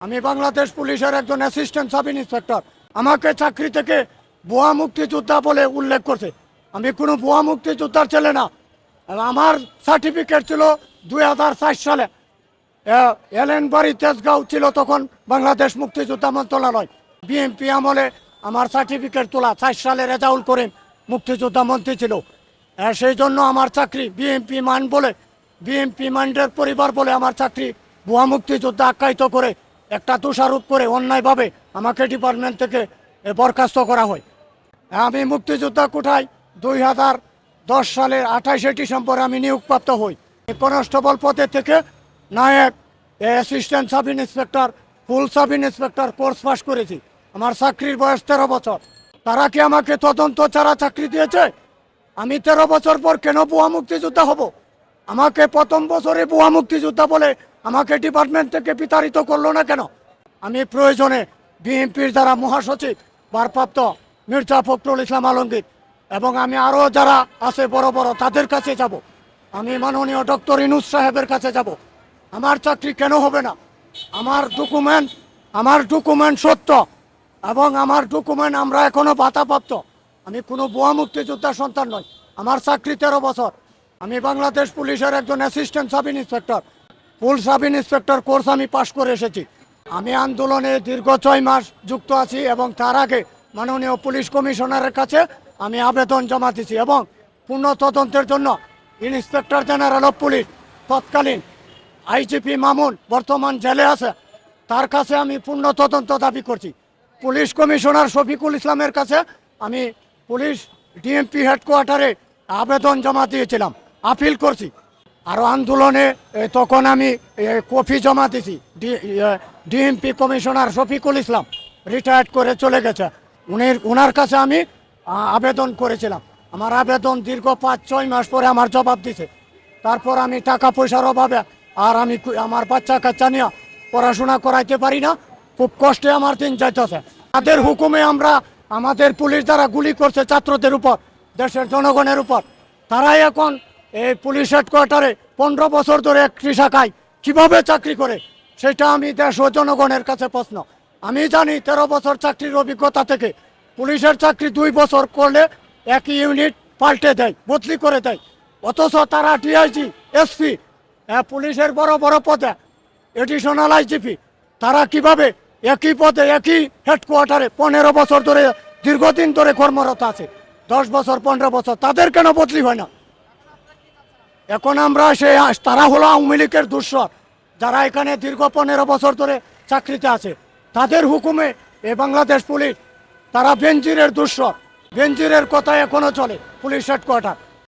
আমি বাংলাদেশ পুলিশের একজন অ্যাসিস্ট্যান্ট সাব ইন্সপেক্টর আমাকে চাকরি থেকে ভুয়া মুক্তিযোদ্ধা বলে উল্লেখ করছে। আমি কোনো ভুয়া মুক্তিযোদ্ধার ছেলে না। আমার সার্টিফিকেট ছিল দুই হাজার ষাট সালে। এলেনবাড়ি তেজগাঁও ছিল তখন বাংলাদেশ মুক্তিযোদ্ধা মন্ত্রণালয়। বিএনপি আমলে আমার সার্টিফিকেট তোলা ষাট সালে রেজাউল করিম মুক্তিযোদ্ধা মন্ত্রী ছিল। সেই জন্য আমার চাকরি বিএনপি মান বলে, বিএনপি মাইন্ডের পরিবার বলে আমার চাকরি ভুয়া মুক্তিযোদ্ধা আখ্যায়িত করে একটা দোষারোপ করে অন্যায়ভাবে আমাকে ডিপার্টমেন্ট থেকে বরখাস্ত করা হয়। আমি মুক্তিযোদ্ধা কোঠায় দুই হাজার দশ সালের আঠাশে ডিসেম্বর আমি নিয়োগপ্রাপ্ত হই। কনস্টেবল পদে থেকে নায়ক assistant sub inspector full sub inspector course pass করেছি। আমার চাকরির বয়স তেরো বছর। তারা কি আমাকে তদন্ত ছাড়া চাকরি দিয়েছে? আমি তেরো বছর পর কেন বুয়া মুক্তিযোদ্ধা হব? আমাকে প্রথম বছরে বুয়া মুক্তিযোদ্ধা বলে আমাকে ডিপার্টমেন্ট থেকে বিতাড়িত করল না কেন? আমি প্রয়োজনে বিএনপির যারা মহাসচিব, ভারপ্রাপ্ত মির্জা ফখরুল ইসলাম আলমগীর এবং আমি আরও যারা আছে বড় বড়, তাদের কাছে যাব। আমি মাননীয় ডক্টর ইনুস সাহেবের কাছে যাব। আমার চাকরি কেন হবে না? আমার ডকুমেন্ট আমার ডকুমেন্ট সত্য এবং আমার ডকুমেন্ট আমরা এখনও ভাতাপ্রাপ্ত আমি কোনো বুয়া মুক্তিযোদ্ধার সন্তান নই। আমার চাকরি তেরো বছর। আমি বাংলাদেশ পুলিশের একজন assistant sub inspector full sub inspector course আমি পাশ করে এসেছি। আমি আন্দোলনে দীর্ঘ ছয় মাস যুক্ত আছি এবং তার আগে মাননীয় পুলিশ কমিশনারের কাছে আমি আবেদন জমা দিয়েছি এবং পূর্ণ তদন্তের জন্য ইন্সপেক্টর জেনারেল অফ পুলিশ তৎকালীন আইজিপি মামুন বর্তমান জেলে আছে, তার কাছে আমি পূর্ণ তদন্ত দাবি করছি। পুলিশ কমিশনার শফিকুল ইসলামের কাছে আমি পুলিশ ডিএমপি হেডকোয়ার্টারে আবেদন জমা দিয়েছিলাম আপিল করছি। আরও আন্দোলনে তখন আমি কফি জমা দিয়েছি DMP commissioner Shafiqul Islam retired করে চলে গেছে। উনি ওনার কাছে আমি আবেদন করেছিলাম। আমার আবেদন দীর্ঘ পাঁচ, ছয় মাস পরে আমার জবাব দিছে। তারপর আমি টাকা পয়সার অভাবে আর আমি আমার বাচ্চা কাচ্চা নিয়ে পড়াশোনা করাইতে পারি না। খুব কষ্টে আমার দিন যাইতেছে। তাদের হুকুমে আমরা, আমাদের পুলিশ দ্বারা গুলি করছে ছাত্রদের উপর, দেশের জনগণের উপর। তারাই এখন এই পুলিশ হেডকোয়ার্টারে পনেরো বছর ধরে একটি শাখায় কীভাবে চাকরি করে, সেটা আমি দেশ ও জনগণের কাছে প্রশ্ন। আমি জানি তেরো বছর চাকরির অভিজ্ঞতা থেকে পুলিশের চাকরি দুই বছর করলে একই ইউনিট পাল্টে দেয়, বদলি করে দেয়। অথচ তারা ডিআইজি এসপি পুলিশের বড় বড় পদে এডিশনাল আইজিপি তারা কীভাবে একই পদে, একই হেডকোয়ার্টারে পনেরো বছর ধরে দীর্ঘদিন ধরে কর্মরত আছে, দশ বছর, পনেরো বছর, তাদের কেন বদলি হয় না? এখন আমরা সে তারা হলো আওয়ামী লীগের দুঃসর, যারা এখানে দীর্ঘ পনেরো বছর ধরে চাকরিতে আছে। তাদের হুকুমে এ বাংলাদেশ পুলিশ, তারা বেঞ্জিরের দুঃসর। বেঞ্জিরের কথা এখনও চলে, পুলিশ হেডকোয়ার্টার।